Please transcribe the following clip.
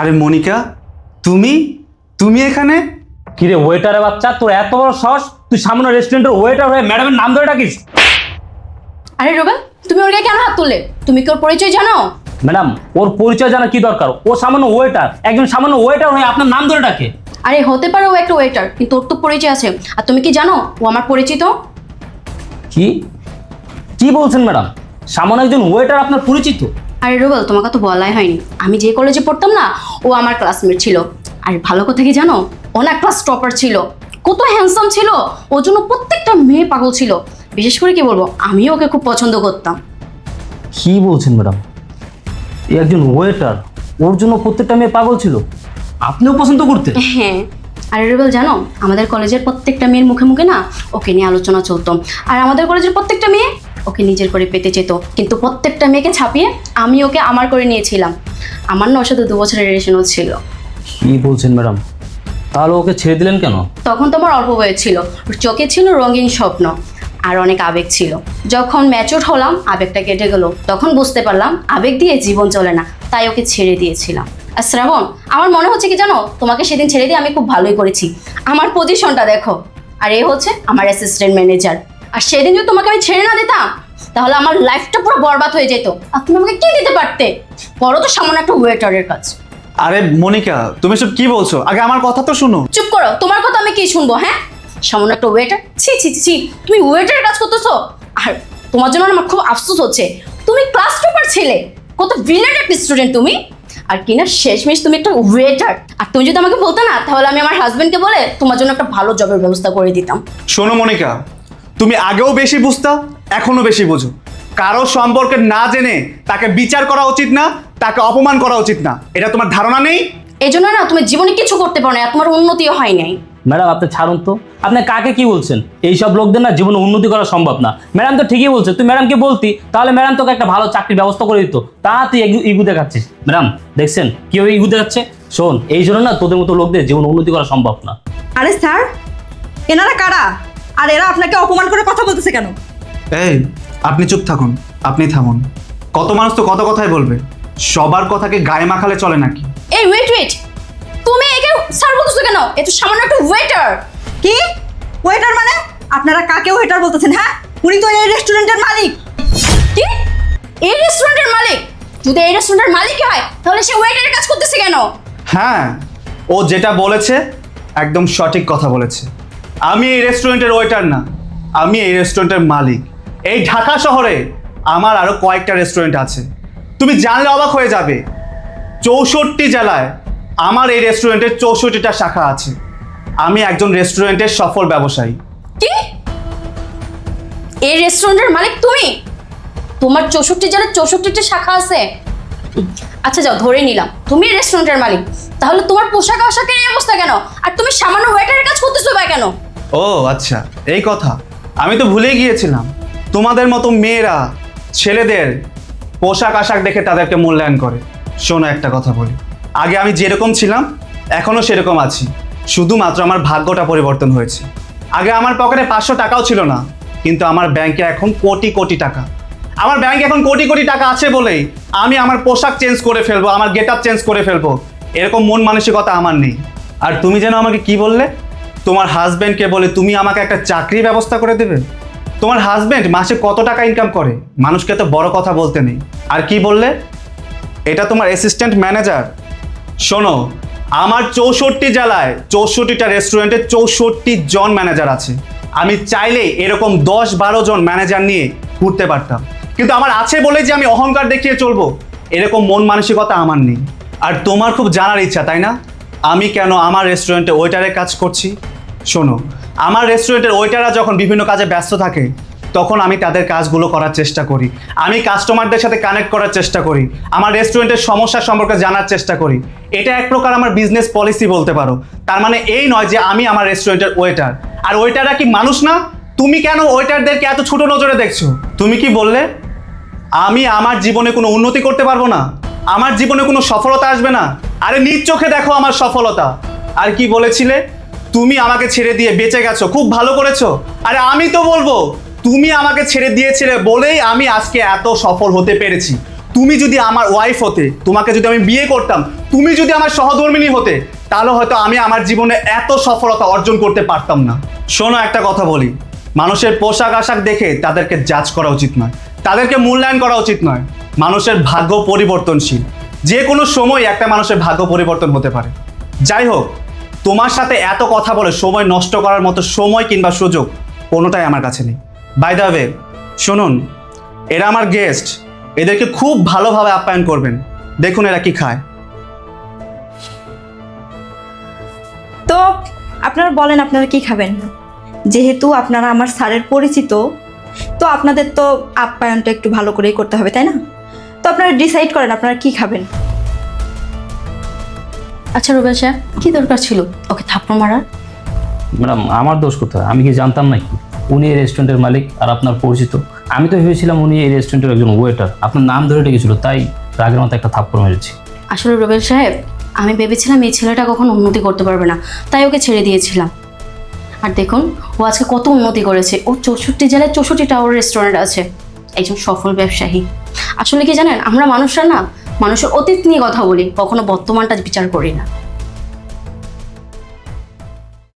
আরে মনিকা তুমি? তুমি এখানে? কিরে ওয়েটারে বাচ্চা তোর এত বড় সাহস? তুই সামনে রেস্টুরেন্টের ওয়েটার হয়ে ম্যাডামের নাম ধরে ডাকিস? আরে রোবেল তুমি ওর গায়ে কেন হাত তুললে? তুমি কি ওর পরিচয় জানো? ম্যাডাম ওর পরিচয় জানা কি দরকার? ও সামান্য ওয়েটার একজন সামান্য ওয়েটার হয়ে আপনার নাম ধরে ডাকে। আরে হতে পারে ও একটা ওয়েটার কিন্তু ওর তো পরিচয় আছে। আর তুমি কি জানো ও আমার পরিচিত? কি? কি বলছেন ম্যাডাম সামান্য একজন ওয়েটার আপনার পরিচিত? আরে রুবেল তোমাকে তো বলাই হয়নি। আমি যে কলেজে পড়তাম না ও আমার ক্লাসমেট ছিল। আর ভালো কথা কি জানো? ও না ক্লাস টপার ছিল। কত হ্যান্ডসাম ছিল। ওর জন্য প্রত্যেকটা মেয়ে পাগল ছিল। বিশেষ করে কি বলব আমিও ওকে খুব পছন্দ করতাম। কি বলছেন ম্যাডাম? এই একজন ওয়েটার ওর জন্য প্রত্যেকটা মেয়ে পাগল ছিল। আপনিও পছন্দ করতেন। হ্যাঁ। আরে রুবেল জানো আমাদের কলেজের প্রত্যেকটা মেয়ের মুখে মুখে না ওকে নিয়ে আলোচনা চলতো। আর আমাদের কলেজের প্রত্যেকটা মেয়ে ওকে নিজের করে পেতে যেত। কিন্তু প্রত্যেকটা মেয়েকে ছাপিয়ে আমি ওকে আমার করে নিয়েছিলাম। আমার না ওর সাথে দু বছরের রিলেশনও ছিল। কি বলছেন ম্যাডাম? তাহলে ওকে ছেড়ে দিলেন কেন? তখন তোমার অল্প বয়স ছিল। ওর চোখে ছিল রঙিন স্বপ্ন। আর অনেক আবেগ ছিল। যখন ম্যাচুর হলাম আবেগটা কেটে গেল। তখন বুঝতে পারলাম আবেগ দিয়ে জীবন চলে না। তাই ওকে ছেড়ে দিয়েছিলাম। আর শ্রাবণ আমার মনে হচ্ছে কি জানো? তোমাকে সেদিন ছেড়ে দিয়ে আমি খুব ভালোই করেছি। আমার পজিশনটা দেখো। আর এ হচ্ছে আমার অ্যাসিস্ট্যান্ট ম্যানেজার আর সেদিন যদি তোমাকে আমি ছেড়ে না দিতাম তাহলে আমার লাইফটা পুরো বরবাদ হয়ে যেত। আর তুমি আমাকে কি দিতে পারতে? বড় তো সামান্য একটা ওয়েটারের কাজ। আরে মনিকা তুমি সব কি বলছো? আগে আমার কথা তো শুনো। চুপ করো তোমার কথা আমি কি শুনব হ্যাঁ? সামান্য একটা ওয়েটার ছি ছি ছি, তুমি ওয়েটারের কাজ করতেছো? আর তোমার জন্য আমার খুব আফসোস হচ্ছে। তুমি ক্লাস টপার ছেলে কত ভিলেট একটা স্টুডেন্ট তুমি। আর কি না শেষমেশ তুমি একটা ওয়েটার আর তুমি যদি আমাকে বলতে না তাহলে আমি আমার হাজবেন্ডকে বলে তোমার জন্য একটা ভালো জবের ব্যবস্থা করে দিতাম। শোনো মনিকা তুমি আগেও বেশি বুঝতা এখনও বেশি বুঝো। কারও সম্পর্কে না জেনে তাকে বিচার করা উচিত না তাকে অপমান করা উচিত না। এটা তোমার ধারণা নেই? এই জন্য না তুমি জীবনে কিছু করতে পারো না তোমার উন্নতিও হয় নাই। ম্যাডাম আপনি ছাড়ুন তো। আপনি কাকে কি বলছেন? এইসব লোকদের না জীবনে উন্নতি করা সম্ভব না। ম্যাডাম তো ঠিকই বলছে। তুই ম্যাডামকে বলতি তাহলে ম্যাডাম তোকে একটা ভালো চাকরির ব্যবস্থা করে দিত। তা তুই ইগু- দেখাচ্ছিস। ম্যাডাম দেখছেন? কীভাবে ইগু দেখাচ্ছে? শোন এই জন্য না তোদের মতো লোকদের জীবনে উন্নতি করা সম্ভব না। আরে স্যার এনারা কারা? আর এরা আপনাকে অপমান করে কথা বলতেছে কেন? এই আপনি চুপ থাকুন আপনি থামুন। কত মানুষ তো কত কথাই বলবে। সবার কথাকে গায়ে মাখালে চলে নাকি? এই ওয়েট ওয়েট তুমি একে স্যার বলতেছো কেন? এ তো সামান্য একটা ওয়েটার কি? ওয়েটার মানে? আপনারা কাকে ওয়েটার বলতেছেন হ্যাঁ? উনি তো এই রেস্টুরেন্টের মালিক। কি? এই রেস্টুরেন্টের মালিক? যদি এই রেস্টুরেন্টের মালিক হয় তাহলে সে ওয়েটারের কাজ করতেছে কেন? হ্যাঁ ও যেটা বলেছে একদম সঠিক কথা বলেছে। আমি এই রেস্টুরেন্টের ওয়েটার না আমি এই রেস্টুরেন্টের মালিক। এই ঢাকা শহরে আমার আরও কয়েকটা রেস্টুরেন্ট আছে। তুমি জানলে অবাক হয়ে যাবে চৌষট্টি জেলায় আমার এই রেস্টুরেন্টের চৌষট্টিটা শাখা আছে। আমি একজন রেস্টুরেন্টের সফল ব্যবসায়ী। কি? এই রেস্টুরেন্টের মালিক তুমি? তোমার চৌষট্টি জেলার চৌষট্টিটা শাখা আছে। আচ্ছা যাও ধরে নিলাম। তুমি রেস্টুরেন্টের মালিক। তাহলে তোমার পোশাক আশাকের এই অবস্থা কেন? আর তুমি সামান্য ওয়েটারের কাজ করতেছো বা কেন? ও আচ্ছা। এই কথা। আমি তো ভুলেই গিয়েছিলাম। তোমাদের মতো মেয়েরা ছেলেদের পোশাক আশাক দেখে তাদেরকে মূল্যায়ন করে। শোনো একটা কথা বলি। আগে আমি যেরকম ছিলাম এখনও সেরকম আছি। শুধুমাত্র আমার ভাগ্যটা পরিবর্তন হয়েছে। আগে আমার পকেটে পাঁচশো টাকাও ছিল না, কিন্তু আমার ব্যাংকে এখন কোটি কোটি টাকা। আমার ব্যাংকে এখন কোটি কোটি টাকা আছে বলেই আমি আমার পোশাক চেঞ্জ করে ফেলব, আমার গেট আপ চেঞ্জ করে ফেলব। এরকম মন মানসিকতা আমার নেই। আর তুমি যেন আমাকে কি বললে? তোমার হাজব্যান্ডকে বলে তুমি আমাকে একটা চাকরি ব্যবস্থা করে দেবে? তোমার হাজব্যান্ড মাসে কত টাকা ইনকাম করে? মানুষকে তো বড় কথা বলতে নেই। আর কি বললে? এটা তোমার অ্যাসিস্ট্যান্ট ম্যানেজার শোনো, আমার চৌষট্টি জেলায়, চৌষট্টিটা রেস্টুরেন্টে চৌষট্টি জন ম্যানেজার আছে। আমি চাইলেই এরকম দশ বারো জন ম্যানেজার নিয়ে ঘুরতে পারতাম। কিন্তু আমার আছে বলে যে আমি অহংকার দেখিয়ে চলবো, এরকম মন মানসিকতা আমার নেই। আর তোমার খুব জানার ইচ্ছা, তাই না? আমি কেন আমার রেস্টুরেন্টে ওয়েটারের কাজ করছি? শোনো, আমার রেস্টুরেন্টের ওয়েটাররা যখন বিভিন্ন কাজে ব্যস্ত থাকে, তখন আমি তাদের কাজগুলো করার চেষ্টা করি। আমি কাস্টমারদের সাথে কানেক্ট করার চেষ্টা করি, আমার রেস্টুরেন্টের সমস্যা সম্পর্কে জানার চেষ্টা করি। এটা এক প্রকার আমার বিজনেস পলিসি বলতে পারো। তার মানে এই নয় যে আমি আমার রেস্টুরেন্টের ওয়েটার আর ওয়েটাররা কি মানুষ না? তুমি কেন ওয়েটারদেরকে এত ছোট নজরে দেখছ? তুমি কি বললে? আমি আমার জীবনে কোনো উন্নতি করতে পারব না। আমার জীবনে কোনো সফলতা আসবে না। আরে নিজ চোখে দেখো আমার সফলতা। আর কি বলেছিলে? তুমি আমাকে ছেড়ে দিয়ে বেঁচে গেছো, খুব ভালো করেছ। আরে আমি তো বলব, তুমি আমাকে ছেড়ে দিয়েছিলে বলেই আমি আজকে এত সফল হতে পেরেছি। তুমি যদি আমার ওয়াইফ হতে, তোমাকে যদি আমি বিয়ে করতাম, তুমি যদি আমার সহধর্মিনী হতে, তাহলে হয়তো আমি আমার জীবনে এত সফলতা অর্জন করতে পারতাম না। শোনো, একটা কথা বলি। মানুষের পোশাক আশাক দেখে তাদেরকে জাজ করা উচিত নয়। তাদেরকে মূল্যায়ন করা উচিত নয়। মানুষের ভাগ্য পরিবর্তনশীল। যে কোনো সময় একটা মানুষের ভাগ্য পরিবর্তন হতে পারে। যাই হোক তোমার সাথে এত কথা বলে সময় নষ্ট করার মতো সময় কিংবা সুযোগ কোনোটাই আমার কাছে নেই। বাই দ্য ওয়ে শুনুন, এরা আমার গেস্ট এদেরকে খুব ভালোভাবে আপ্যায়ন করবেন। দেখুন এরা কি খায়। তো, আপনারা বলেন আপনারা কি খাবেন? যেহেতু আপনারা আমার স্যারের পরিচিত, তো আপনাদের তো আপ্যায়নটা একটু ভালো করেই করতে হবে, তাই না? তো আপনারা ডিসাইড করেন আপনারা কি খাবেন। আচ্ছা রুবেল সাহেব কি দরকার ছিল? ওকে থাপ্পড় মারার? ম্যাডাম আমার দোষ কোথায়? আমি কি জানতাম নাকি? উনি এই রেস্টুরেন্টের মালিক আর আপনার পরিচিত। আমি তো ভেবেছিলাম উনি এই রেস্টুরেন্টের একজন ওয়েটার। আপনার নাম ধরে ডেকেছিল তাই রাগের মতো একটা থাপ্পড় মেরেছি। আসলে রুবেল সাহেব আমি ভেবেছিলাম এই ছেলেটা কখনো উন্নতি করতে পারবে না তাই ওকে ছেড়ে দিয়েছিলাম। আর দেখুন ও আজকে কত উন্নতি করেছে। ও চৌষট্টি জেলায় চৌষট্টি টাওয়ার রেস্টুরেন্ট আছে। একজন সফল ব্যবসায়ী। আসলে কি জানেন আমরা মানুষরা না মানুষের অতীত নিয়ে কথা বলি কখনো বর্তমানটা বিচার করি না।